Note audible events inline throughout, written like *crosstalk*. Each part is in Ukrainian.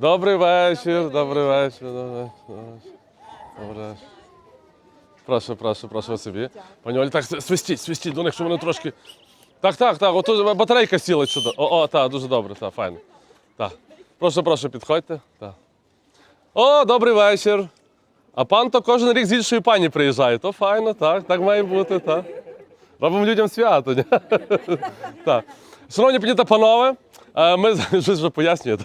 Добрий вечір, добрий вечір, добрий вечір. Добрий вечір. Прошу, прошу, прошу собі. Пані Олі, так свистіть, свистіть до них, щоб вони трошки. Так, так, так, ото батарейка сіла сюди. О, о, так, дуже добре, так, файно. Так. Прошу, прошу, підходьте. Так. О, добрий вечір. А пан то кожен рік з іншої пані приїжджає. То файно, так, так має бути, так. Робимо людям свято. *laughs* Так. Шановні пані та панове, ми *laughs* щось вже пояснює.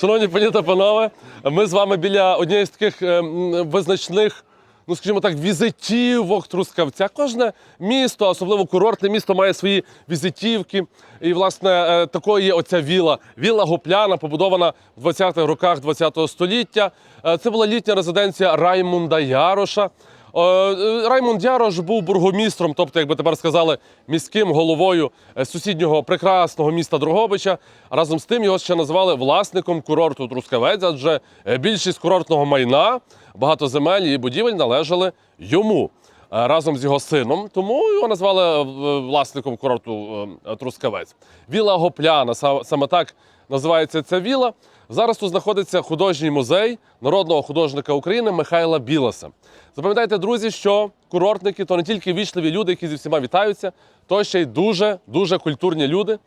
Шановні пані та панове, ми з вами біля однієї з таких е, визначних. Ну, скажімо так, візитівок Трускавця. Кожне місто, особливо курортне місто, має свої візитівки. І, власне, е, такою є оця віла. Віла Гопляна, побудована в 20-х роках ХХ століття. Е, Це була літня резиденція Раймунда Яроша. Е, е, Ярош був бургомістром, тобто, як би тепер сказали, міським головою е, сусіднього прекрасного міста Дрогобича. Разом з тим його ще назвали власником курорту Трускавець, адже більшість курортного майна, багато земель і будівель належали йому разом з його сином. Тому його назвали власником курорту Трускавець. Віла Гопляна, саме так називається ця віла. Зараз тут знаходиться художній музей народного художника України Михайла Білоса. Запам'ятайте, друзі, що курортники то не тільки вічливі люди, які зі всіма вітаються, то ще й дуже дуже культурні люди.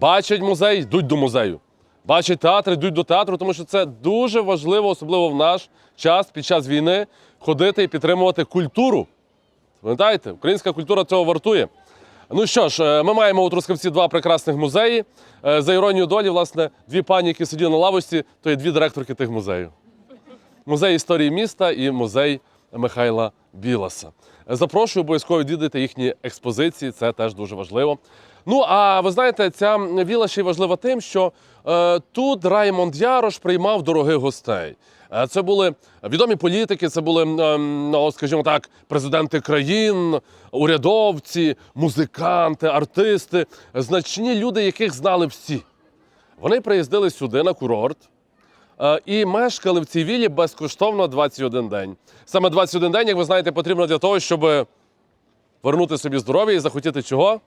Бачать музей, йдуть до музею. Бачать театр, йдуть до театру, тому що це дуже важливо, особливо в наш час під час війни, ходити і підтримувати культуру. Пам'ятаєте, українська культура цього вартує. Ну що ж, е, ми маємо у Трускавці два прекрасних музеї. Е, За іронією долі, власне, дві пані, які сиділи на лавості, то є дві директорки тих музеїв. Музей історії міста і музей Михайла Біласа. Е, Запрошую обов'язково відвідати їхні експозиції, це теж дуже важливо. Ну а ви знаєте, ця віла ще й важлива тим, що е, тут Раймонд Ярош приймав дорогих гостей. Е, Це були відомі політики, це були, ем, ну, скажімо так, президенти країн, урядовці, музиканти, артисти, значні люди, яких знали всі. Вони приїздили сюди на курорт е, і мешкали в цій вілі безкоштовно 21 день. Саме 21 день, як ви знаєте, потрібно для того, щоб вернути собі здоров'я і захотіти чого?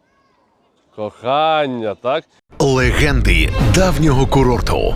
Кохання, так? Легенди давнього курорту